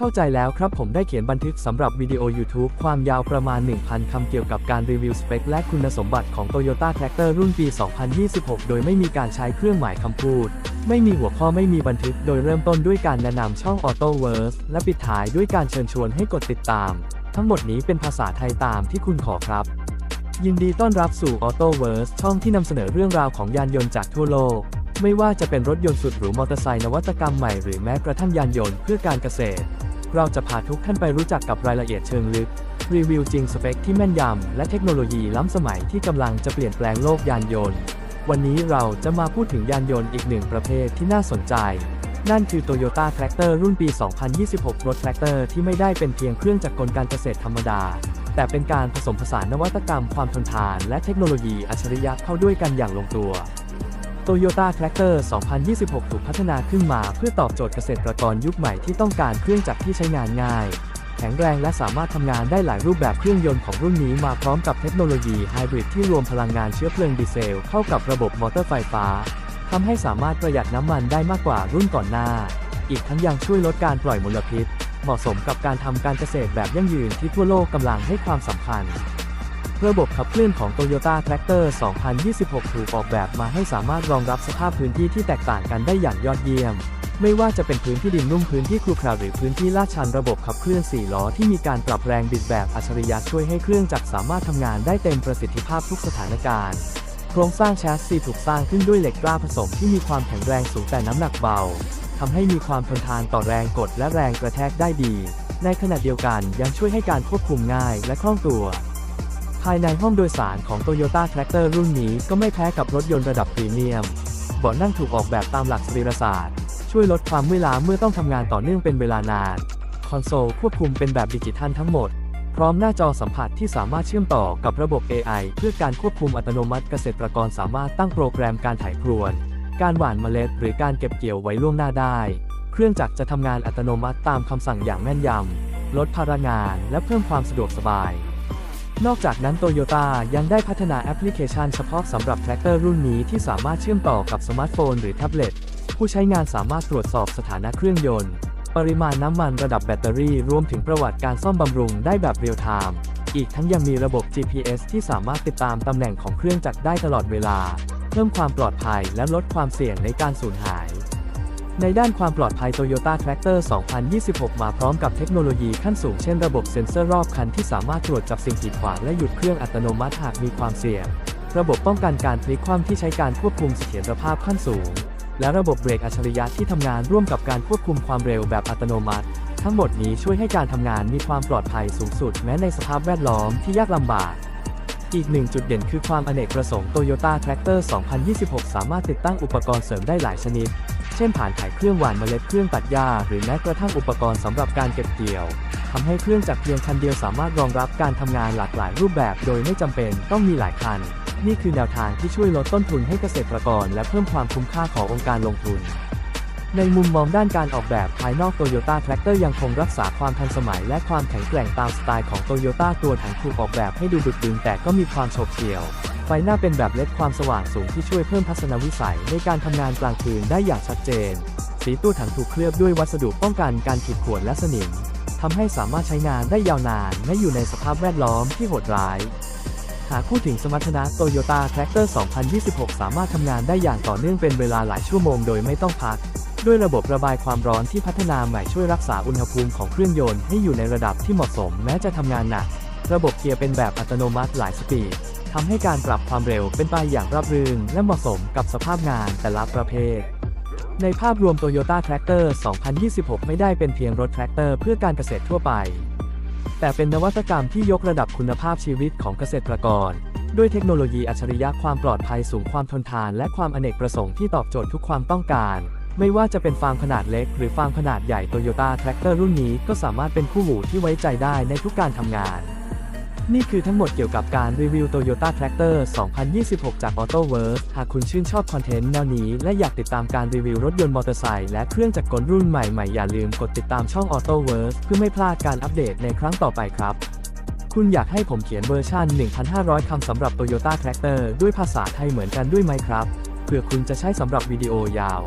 เข้าใจแล้วครับผมได้เขียนบันทึกสำหรับวิดีโอ YouTube ความยาวประมาณ 1,000 คำเกี่ยวกับการรีวิวสเปคและคุณสมบัติของ Toyota Tractor รุ่นปี 2026 โดยไม่มีการใช้เครื่องหมายคำพูด ไม่มีหัวข้อไม่มีบันทึก โดยเริ่มต้นด้วยการแนะนำช่อง AutoVerse และปิดท้ายด้วยการเชิญชวนให้กดติดตาม ทั้งหมดนี้เป็นภาษาไทยตามที่คุณขอครับ ยินดีต้อนรับสู่ AutoVerse ช่องที่นำเสนอเรื่องราวของยานยนต์จากทั่วโลกไม่ว่าจะเป็นรถยนต์สุดหรูมอเตอร์ไซค์นวัตกรรมใหม่หรือแม้กระทั่งยานยนต์เพื่อการเกษตร เราจะพาทุกท่านไปรู้จักกับรายละเอียดเชิงลึก รีวิวจริงสเปคที่แม่นยำ และเทคโนโลยีล้ำสมัยที่กำลังจะเปลี่ยนแปลงโลกยานยนต์ วันนี้เราจะมาพูดถึงยานยนต์อีกหนึ่งประเภทที่น่าสนใจ นั่นคือ Toyota Tractor รุ่นปี 2026 รถแทรกเตอร์ที่ไม่ได้เป็นเพียงเครื่องจักรกลการเกษตรธรรมดา แต่เป็นการผสมผสานนวัตกรรมความทนทาน และเทคโนโลยีอัจฉริยะเข้าด้วยกันอย่างลงตัว Toyota Tractor 2026 ถูกพัฒนาขึ้นมาเพื่อตอบโจทย์เกษตรกรยุคใหม่ที่ต้องการเครื่องจักรที่ใช้งานง่าย แข็งแรงและสามารถทำงานได้หลายรูปแบบเครื่องยนต์ของรุ่นนี้มาพร้อมกับเทคโนโลยีไฮบริดที่รวมพลังงานเชื้อเพลิงดีเซลเข้ากับระบบมอเตอร์ไฟฟ้าทำให้สามารถประหยัดน้ำมันได้มากกว่ารุ่นก่อนหน้า อีกทั้งยังช่วยลดการปล่อยมลพิษ เหมาะสมกับการทำการเกษตรแบบยั่งยืนที่ทั่วโลกกำลังให้ความสำคัญ ระบบขับเคลื่อนของ Toyota Tractor 2026 ถูกออกแบบมาให้สามารถรองรับสภาพพื้นที่ที่แตกต่างกันได้อย่างยอดเยี่ยม ไม่ว่าจะเป็นพื้นที่ดินนุ่มพื้นที่ครุขระหรือพื้นที่ลาดชันระบบขับเคลื่อน 4 ล้อที่มีการปรับแรงบิดแบบอัจฉริยะช่วยให้เครื่องจักรสามารถทำงานได้เต็มประสิทธิภาพทุกสถานการณ์ โครงสร้างแชสซีถูกสร้างขึ้นด้วยเหล็กกล้าผสมที่มีความแข็งแรงสูงแต่น้ำหนักเบาทำให้มีความทนทานต่อแรงกดและแรงกระแทกได้ดี ในขณะเดียวกันยังช่วยให้การควบคุมง่ายและคล่องตัว ภายในห้องโดยสารของ Toyota Tractor รุ่นนี้ก็ไม่แพ้กับรถยนต์ระดับพรีเมียม เบาะนั่งถูกออกแบบตามหลักสรีรศาสตร์ ช่วยลดความเมื่อยล้าเมื่อต้องทำงานต่อเนื่องเป็นเวลานาน คอนโซลควบคุมเป็นแบบดิจิทัลทั้งหมด พร้อมหน้าจอสัมผัสที่สามารถเชื่อมต่อกับระบบ AI เพื่อการควบคุมอัตโนมัติเกษตรกรสามารถตั้งโปรแกรมการไถพรวน การหว่านเมล็ด หรือการเก็บเกี่ยวไว้ล่วงหน้าได้ เครื่องจักรจะทำงานอัตโนมัติตามคำสั่งอย่างแม่นยำลดภาระงานและเพิ่มความสะดวกสบาย นอกจากนั้นโตโยต้ายังได้พัฒนาแอปพลิเคชันเฉพาะสำหรับแทรกเตอร์รุ่นนี้ที่สามารถเชื่อมต่อกับสมาร์ทโฟนหรือแท็บเล็ต ผู้ใช้งานสามารถตรวจสอบสถานะเครื่องยนต์ ปริมาณน้ำมันระดับแบตเตอรี่รวมถึงประวัติการซ่อมบำรุงได้แบบเรียลไทม์ อีกทั้งยังมีระบบ GPS ที่สามารถติดตามตำแหน่งของเครื่องจักรได้ตลอดเวลา เพิ่มความปลอดภัยและลดความเสี่ยงในการสูญหาย ในด้านความปลอดภัย Toyota Tractor 2026 มาพร้อมกับเทคโนโลยีขั้นสูงเช่นระบบเซ็นเซอร์รอบคันที่สามารถตรวจจับสิ่งกีดขวางและหยุดเครื่องอัตโนมัติหากมีความเสี่ยง ระบบป้องกันการพลิกคว่ำที่ใช้การควบคุมเสถียรภาพขั้นสูง และระบบเบรกอัจฉริยะที่ทำงานร่วมกับการควบคุมความเร็วแบบอัตโนมัติ ทั้งหมดนี้ช่วยให้การทำงานมีความปลอดภัยสูงสุด แม้ในสภาพแวดล้อมที่ยากลำบากอีกหนึ่งจุดเด่นคือความอเนกประสงค์ Toyota Tractor 2026 สามารถติดตั้งอุปกรณ์เสริมได้หลายชนิด เช่นผ่านถ่ายเครื่องหว่านเมล็ดเครื่องตัดหญ้าหรือแม้กระทั่งอุปกรณ์สำหรับการเก็บเกี่ยวทำให้เครื่องจักรเพียงคันเดียวสามารถรองรับการทำงานหลากหลายรูปแบบ โดยไม่จำเป็นต้องมีหลายคัน นี่คือแนวทางที่ช่วยลดต้นทุนให้เกษตรกร และเพิ่มความคุ้มค่าขององค์การลงทุน ในมุมมองด้านการออกแบบภายนอก Toyota Tractor ยังคงรักษาความทันสมัยและความแข็งแกร่งตามสไตล์ของ Toyota ตัวถังถูกออกแบบให้ดูดุดึงแต่ก็มีความโฉบเฉี่ยว ไฟหน้าเป็นแบบเล็ดความสว่างสูงที่ช่วยเพิ่มทัศนวิสัยในการทำงานกลางคืนได้อย่างชัดเจน สีตัวถังถูกเคลือบด้วยวัสดุป้องกันการขีดข่วนและสนิมทำให้สามารถใช้งานได้ยาวนานและอยู่ในสภาพแวดล้อมที่โหดร้ายหากพูดถึงสมรรถนะ Toyota Tractor 2026 สามารถทำงานได้อย่างต่อเนื่องเป็นเวลาหลายชั่วโมงโดยไม่ต้องพัก ด้วยระบบระบายความร้อนที่พัฒนาใหม่ช่วยรักษาอุณหภูมิของเครื่องยนต์ให้อยู่ในระดับที่เหมาะสมแม้จะทำงานหนัก ระบบเกียร์เป็นแบบอัตโนมัติหลายสปีดทำให้การปรับความเร็วเป็นไปอย่างราบรื่นและเหมาะสมกับสภาพงานแต่ละประเภท ในภาพรวม Toyota Tractor 2026 ไม่ได้เป็นเพียงรถแทรกเตอร์เพื่อการเกษตรทั่วไป แต่เป็นนวัตกรรมที่ยกระดับคุณภาพชีวิตของเกษตรกร ด้วยเทคโนโลยีอัจฉริยะความปลอดภัยสูงความทนทานและความอเนกประสงค์ที่ตอบโจทย์ทุกความต้องการ ไม่ว่าจะเป็นฟาร์มขนาดเล็กหรือฟาร์มขนาดใหญ่ Toyota Tractor รุ่นนี้ก็สามารถเป็นคู่หูที่ไว้ใจได้ในทุกการทำงาน นี่คือทั้งหมดเกี่ยวกับการรีวิว Toyota Tractor 2026 จาก AutoVerse หากคุณชื่นชอบคอนเทนต์แนวนี้และอยากติดตามการรีวิวรถยนต์มอเตอร์ไซค์และเครื่องจักรกลรุ่นใหม่ๆ อย่าลืมกดติดตามช่อง AutoVerse เพื่อไม่พลาดการอัปเดตในครั้งต่อไปครับคุณอยากให้ผมเขียนเวอร์ชัน 1,500 คำสำหรับ Toyota Tractor ด้วยภาษาไทยเหมือนกันด้วยไหมครับ เพื่อคุณจะใช้สำหรับวิดีโอยาว